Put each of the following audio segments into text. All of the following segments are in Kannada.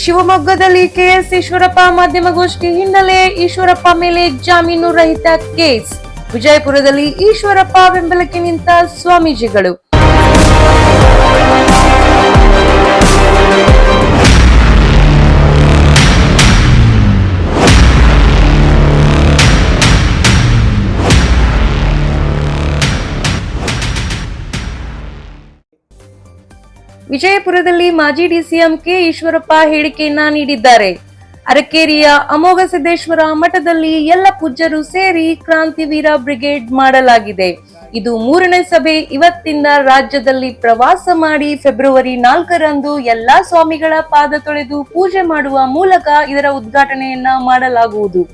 ಶಿವಮೊಗ್ಗದಲ್ಲಿ ಕೆಎಸ್ ಈಶ್ವರಪ್ಪ ಮಾಧ್ಯಮಗೋಷ್ಠಿ ಹಿನ್ನೆಲೆ ಈಶ್ವರಪ್ಪ ಮೇಲೆ ಜಾಮೀನು ರಹಿತ ಕೇಸ್. ವಿಜಯಪುರದಲ್ಲಿ ಈಶ್ವರಪ್ಪ ಬೆಂಬಲಕ್ಕೆ ನಿಂತ ಸ್ವಾಮೀಜಿಗಳು. ವಿಜಯಪುರದಲ್ಲಿ ಮಾಜಿ ಡಿಸಿಎಂ ಕೆ ಈಶ್ವರಪ್ಪ ಹೇಳಿಕೆಯನ್ನ ನೀಡಿದ್ದಾರೆ. ಅರಕೇರಿಯ ಅಮೋಘ ಸಿದ್ದೇಶ್ವರ ಮಠದಲ್ಲಿ ಎಲ್ಲ ಪೂಜ್ಯರು ಸೇರಿ ಕ್ರಾಂತಿವೀರ ಬ್ರಿಗೇಡ್ ಮಾಡಲಾಗಿದೆ. ಇದು ಮೂರನೇ ಸಭೆ. ಇವತ್ತಿಂದ ರಾಜ್ಯದಲ್ಲಿ ಪ್ರವಾಸ ಮಾಡಿ ಫೆಬ್ರವರಿ ನಾಲ್ಕರಂದು ಎಲ್ಲಾ ಸ್ವಾಮಿಗಳ ಪಾದ ತೊಳೆದು ಪೂಜೆ ಮಾಡುವ ಮೂಲಕ ಇದರ ಉದ್ಘಾಟನೆಯನ್ನ ಮಾಡಲಾಗುವುದು.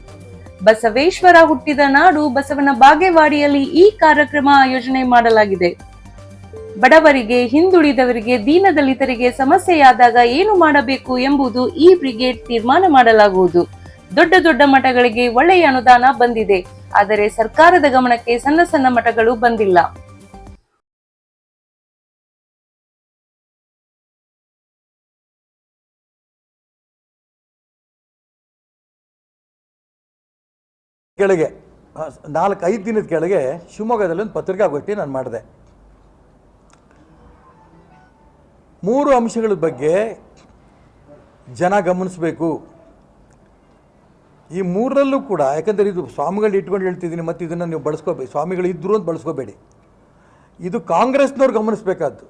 ಬಸವೇಶ್ವರ ಹುಟ್ಟಿದ ನಾಡು ಬಸವನ ಬಾಗೇವಾಡಿಯಲ್ಲಿ ಈ ಕಾರ್ಯಕ್ರಮ ಆಯೋಜನೆ ಮಾಡಲಾಗಿದೆ. ಬಡವರಿಗೆ, ಹಿಂದುಳಿದವರಿಗೆ, ದೀನದಲಿತರಿಗೆ ಸಮಸ್ಯೆಯಾದಾಗ ಏನು ಮಾಡಬೇಕು ಎಂಬುದು ಈ ಬ್ರಿಗೇಡ್ ತೀರ್ಮಾನ ಮಾಡಲಾಗುವುದು. ದೊಡ್ಡ ದೊಡ್ಡ ಮಠಗಳಿಗೆ ಒಳ್ಳೆಯ ಅನುದಾನ ಬಂದಿದೆ, ಆದರೆ ಸರ್ಕಾರದ ಗಮನಕ್ಕೆ ಸಣ್ಣ ಸಣ್ಣ ಮಠಗಳು ಬಂದಿಲ್ಲ. ಕೆಳಗೆ ನಾಲ್ಕು ಐದು ದಿನದ ಕೆಳಗೆ ಶಿವಮೊಗ್ಗದಲ್ಲಿ ಒಂದು ಪತ್ರಿಕಾಗೋಷ್ಠಿ ನಾನು ಮಾಡಿದೆ. ಮೂರು ಅಂಶಗಳ ಬಗ್ಗೆ ಜನ ಗಮನಿಸಬೇಕು. ಈ ಮೂರರಲ್ಲೂ ಕೂಡ, ಯಾಕಂದರೆ ಇದು ಸ್ವಾಮಿಗಳು ಇಟ್ಕೊಂಡು ಹೇಳ್ತಿದ್ದೀನಿ, ಮತ್ತು ಇದನ್ನು ನೀವು ಬಳಸ್ಕೋಬೇಕು ಸ್ವಾಮಿಗಳು ಇದ್ದರು ಅಂತ ಬಳಸ್ಕೋಬೇಡಿ. ಇದು ಕಾಂಗ್ರೆಸ್ನವ್ರು ಗಮನಿಸಬೇಕಾದ್ದು.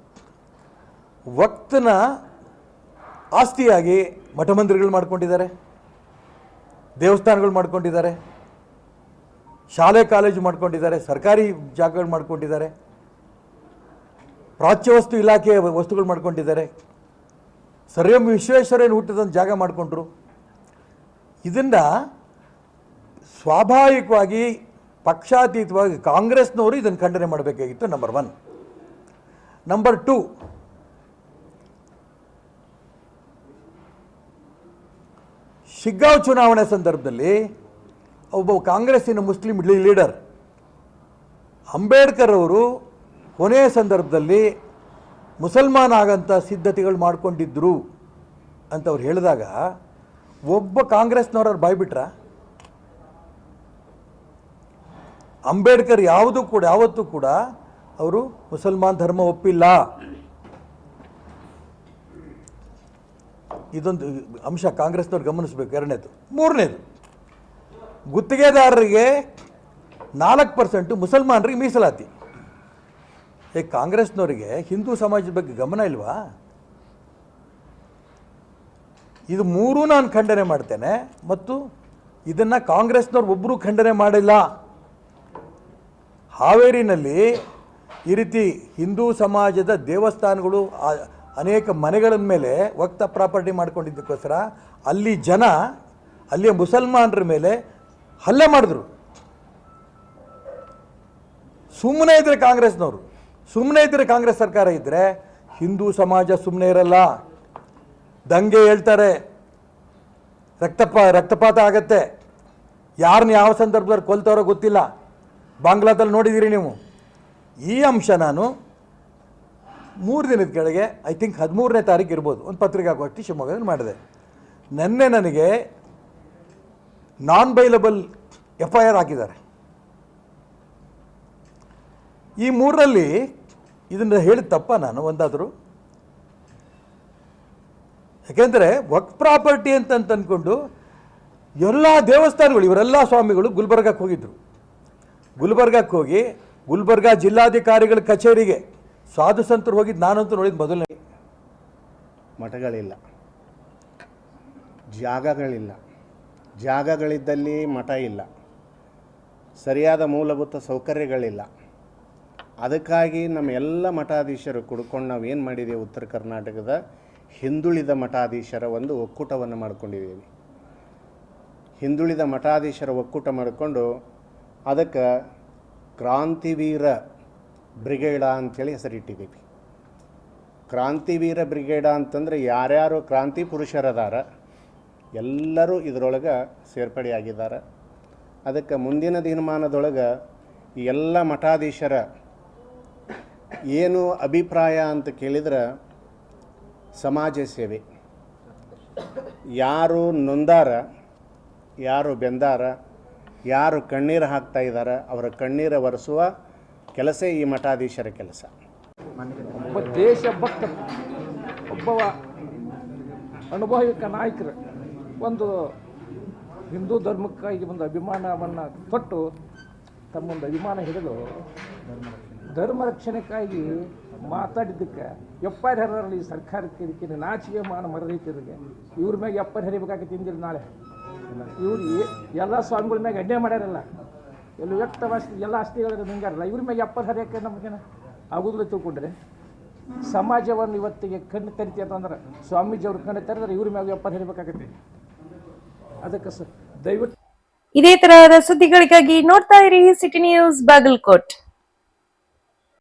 ವಕ್ತನ ಆಸ್ತಿಯಾಗಿ ಮಠ ಮಂದಿರಗಳು ಮಾಡ್ಕೊಂಡಿದ್ದಾರೆ, ದೇವಸ್ಥಾನಗಳು ಮಾಡ್ಕೊಂಡಿದ್ದಾರೆ, ಶಾಲೆ, ಕಾಲೇಜು ಮಾಡ್ಕೊಂಡಿದ್ದಾರೆ, ಸರ್ಕಾರಿ ಜಾಗಗಳು ಮಾಡ್ಕೊಂಡಿದ್ದಾರೆ. ಪ್ರಾಚ್ಯವಸ್ತು ಇಲಾಖೆಯ ವಸ್ತುಗಳು ಮಾಡ್ಕೊಂಡಿದ್ದಾರೆ. ಸರ್ ಎಂ ವಿಶ್ವೇಶ್ವರಯ್ಯನ ಹುಟ್ಟಿದಂಥ ಜಾಗ ಮಾಡಿಕೊಂಡ್ರು. ಇದನ್ನು ಸ್ವಾಭಾವಿಕವಾಗಿ, ಪಕ್ಷಾತೀತವಾಗಿ ಕಾಂಗ್ರೆಸ್ನವರು ಇದನ್ನು ಖಂಡನೆ ಮಾಡಬೇಕಾಗಿತ್ತು number one number two Shiggaon ಚುನಾವಣೆ ಸಂದರ್ಭದಲ್ಲಿ ಒಬ್ಬ ಕಾಂಗ್ರೆಸ್ಸಿನ ಮುಸ್ಲಿಂ ಲೀಡರ್ ಅಂಬೇಡ್ಕರ್ ಅವರು ಕೊನೆಯ ಸಂದರ್ಭದಲ್ಲಿ ಮುಸಲ್ಮಾನ್ ಆಗಂಥ ಸಿದ್ಧತೆಗಳು ಮಾಡಿಕೊಂಡಿದ್ದರು ಅಂತ ಅವ್ರು ಹೇಳಿದಾಗ ಒಬ್ಬ ಕಾಂಗ್ರೆಸ್ನವ್ರು ಬಾಯ್ಬಿಟ್ರ? ಅಂಬೇಡ್ಕರ್ ಯಾವುದೂ ಕೂಡ, ಯಾವತ್ತೂ ಕೂಡ ಅವರು ಮುಸಲ್ಮಾನ್ ಧರ್ಮ ಒಪ್ಪಿಲ್ಲ. ಇದೊಂದು ಅಂಶ ಕಾಂಗ್ರೆಸ್ನವ್ರು ಗಮನಿಸಬೇಕು. ಎರಡನೇದು. ಮೂರನೇದು, ಗುತ್ತಿಗೆದಾರರಿಗೆ ನಾಲ್ಕು ಪರ್ಸೆಂಟು ಮುಸಲ್ಮಾನರಿಗೆ ಮೀಸಲಾತಿ. ಏ, ಕಾಂಗ್ರೆಸ್ನವರಿಗೆ ಹಿಂದೂ ಸಮಾಜದ ಬಗ್ಗೆ ಗಮನ ಇಲ್ವಾ? ಇದು ಮೂರೂ ನಾನು ಖಂಡನೆ ಮಾಡ್ತೇನೆ ಮತ್ತು ಇದನ್ನು ಕಾಂಗ್ರೆಸ್ನವ್ರು ಒಬ್ಬರೂ ಖಂಡನೆ ಮಾಡಿಲ್ಲ. ಹಾವೇರಿನಲ್ಲಿ ಈ ರೀತಿ ಹಿಂದೂ ಸಮಾಜದ ದೇವಸ್ಥಾನಗಳು ಅನೇಕ ಮನೆಗಳ ಮೇಲೆ ವಕ್ತ ಪ್ರಾಪರ್ಟಿ ಮಾಡ್ಕೊಂಡಿದ್ದಕ್ಕೋಸ್ಕರ ಅಲ್ಲಿ ಜನ, ಅಲ್ಲಿಯ ಮುಸಲ್ಮಾನರ ಮೇಲೆ ಹಲ್ಲೆ ಮಾಡಿದ್ರು. ಸುಮ್ಮನೆ ಇದ್ರೆ ಕಾಂಗ್ರೆಸ್ನವರು. ಸುಮ್ಮನೆ ಇದ್ದರೆ ಕಾಂಗ್ರೆಸ್ ಸರ್ಕಾರ ಇದ್ದರೆ ಹಿಂದೂ ಸಮಾಜ ಸುಮ್ಮನೆ ಇರಲ್ಲ. ದಂಗೆ ಹೇಳ್ತಾರೆ. ರಕ್ತಪ, ರಕ್ತಪಾತ ಆಗತ್ತೆ. ಯಾರನ್ನ ಯಾವ ಸಂದರ್ಭದಲ್ಲಿ ಕೊಲ್ತಾರೋ ಗೊತ್ತಿಲ್ಲ. ಬಾಂಗ್ಲಾದಲ್ಲಿ ನೋಡಿದ್ದೀರಿ ನೀವು. ಈ ಅಂಶ ನಾನು ಮೂರು ದಿನದ ಕೆಳಗೆ ಐ ಥಿಂಕ್ ಹದಿಮೂರನೇ ತಾರೀಕು ಇರ್ಬೋದು, ಒಂದು ಪತ್ರಿಕಾಗೋಷ್ಠಿ ಶಿವಮೊಗ್ಗದಲ್ಲಿ ಮಾಡಿದೆ. ನೆನ್ನೆ ನನಗೆ non bailable F I R ಹಾಕಿದ್ದಾರೆ. ಈ ಮೂರರಲ್ಲಿ ಇದನ್ನು ಹೇಳಿದ ತಪ್ಪ ನಾನು ಒಂದಾದರೂ. ಯಾಕೆಂದರೆ ವಕ್ ಪ್ರಾಪರ್ಟಿ ಅಂತಂತ ಅಂತ ಅಂದ್ಕೊಂಡು ಎಲ್ಲ ದೇವಸ್ಥಾನಗಳು, ಇವರೆಲ್ಲ ಸ್ವಾಮಿಗಳು ಗುಲ್ಬರ್ಗಕ್ಕೆ ಹೋಗಿದ್ರು. ಗುಲ್ಬರ್ಗಕ್ಕೆ ಹೋಗಿ ಗುಲ್ಬರ್ಗ ಜಿಲ್ಲಾಧಿಕಾರಿಗಳ ಕಚೇರಿಗೆ ಸಾಧು ಸಂತರು ಹೋಗಿದ್ದು ನಾನಂತೂ ನೋಡಿದ್ದು ಮೊದಲನೇ. ಮಠಗಳಿಲ್ಲ. ಜಾಗಗಳಿಲ್ಲ. ಜಾಗಗಳಿದ್ದಲ್ಲಿ ಮಠ ಇಲ್ಲ. ಸರಿಯಾದ ಮೂಲಭೂತ ಸೌಕರ್ಯಗಳಿಲ್ಲ. ಅದಕ್ಕಾಗಿ ನಮ್ಮ ಎಲ್ಲ ಮಠಾಧೀಶರು ಕುಡ್ಕೊಂಡು ನಾವು ಏನು ಮಾಡಿದ್ದೀವಿ ಉತ್ತರ ಕರ್ನಾಟಕದ ಹಿಂದುಳಿದ ಮಠಾಧೀಶರ ಒಂದು ಒಕ್ಕೂಟವನ್ನು ಮಾಡ್ಕೊಂಡಿದ್ದೀವಿ ಹಿಂದುಳಿದ ಮಠಾಧೀಶರ ಒಕ್ಕೂಟ ಮಾಡಿಕೊಂಡು ಅದಕ್ಕೆ ಕ್ರಾಂತಿವೀರ ಬ್ರಿಗೇಡ ಅಂಥೇಳಿ ಹೆಸರಿಟ್ಟಿದ್ದೀವಿ ಕ್ರಾಂತಿವೀರ ಬ್ರಿಗೇಡ ಅಂತಂದರೆ ಯಾರ್ಯಾರು ಕ್ರಾಂತಿ ಪುರುಷರದಾರ, ಎಲ್ಲರೂ ಇದರೊಳಗೆ ಸೇರ್ಪಡೆಯಾಗಿದ್ದಾರೆ ಅದಕ್ಕೆ ಮುಂದಿನ ದಿನಮಾನದೊಳಗೆ ಎಲ್ಲ ಮಠಾಧೀಶರ ಏನು ಅಭಿಪ್ರಾಯ ಅಂತ ಕೇಳಿದ್ರೆ ಸಮಾಜ ಸೇವೆ. ಯಾರು ನೊಂದಾರ, ಯಾರು ಬೆಂದಾರ, ಯಾರು ಕಣ್ಣೀರು ಹಾಕ್ತಾ ಇದ್ದಾರೆ ಅವರ ಕಣ್ಣೀರು ಒರೆಸುವ ಕೆಲಸ ಈ ಮಠಾಧೀಶರ ಕೆಲಸ. ಒಬ್ಬ ದೇಶಭಕ್ತ ಒಬ್ಬ ಅನುಭವಿಕ ನಾಯಕರು, ಒಂದು ಹಿಂದೂ ಧರ್ಮಕ್ಕಾಗಿ ಒಂದು ಅಭಿಮಾನವನ್ನು ತೊಟ್ಟು ತಮ್ಮೊಂದು ಅಭಿಮಾನ ಹಿಡಿದು ಧರ್ಮ ರಕ್ಷಣೆಗಾಗಿ ಮಾತಾಡಿದ್ದಕ್ಕೆ ಎಪ್ಪರ್ ಸರ್ಕಾರ ಸರ್ಕಾರಕ್ಕೆ ಇದಕ್ಕೆ ನಾಚಿಕೆ ಮಾನ ಮರದೈತಿರಿಗೆ ಇವ್ರ ಮ್ಯಾಗ ಎಪ್ಪರ್ ಹರಿಬೇಕಾಗತ್ತೆ ಇಂದಿಲ್ಲ ನಾಳೆ. ಇವ್ರು ಎಲ್ಲ ಸ್ವಾಮಿಗಳ ಮ್ಯಾಗ ಅಡ್ಡೆ ಮಾಡ್ಯಾರಲ್ಲ. ಎಲ್ಲ ವ್ಯಕ್ತವಾಸಿ ಎಲ್ಲ ಆಸ್ತಿಗಳಿಗೆ ನಿಂಗಾರಲ್ಲ ಇವ್ರ ಮ್ಯಾಗ ಎಪ್ಪರ್ ಹರಿಯಕ್ಕೆ ನಮಗೇನು ಆಗುದಿಲ್ಲ ತಿಳ್ಕೊಂಡ್ರೆ. ಸಮಾಜವನ್ನು ಇವತ್ತಿಗೆ ಕಣ್ಣು ತೆರಿತಿ ಅಂತಂದ್ರೆ ಸ್ವಾಮೀಜಿಯವ್ರು ಕಣ್ಣು ತೆರೆದ್ರೆ ಇವ್ರ ಮ್ಯಾಗ ಎಪ್ಪರ್ ಹರಿಬೇಕಾಗತ್ತೆ ಅದಕ್ಕೆ ಸ ದಯವಿಟ್ಟು ಇದೇ ತರಹದ ಸುದ್ದಿಗಳಿಗಾಗಿ ನೋಡ್ತಾ ಇರಿ ಸಿಟಿ ನ್ಯೂಸ್ ಬಾಗಲ್ಕೋಟ್.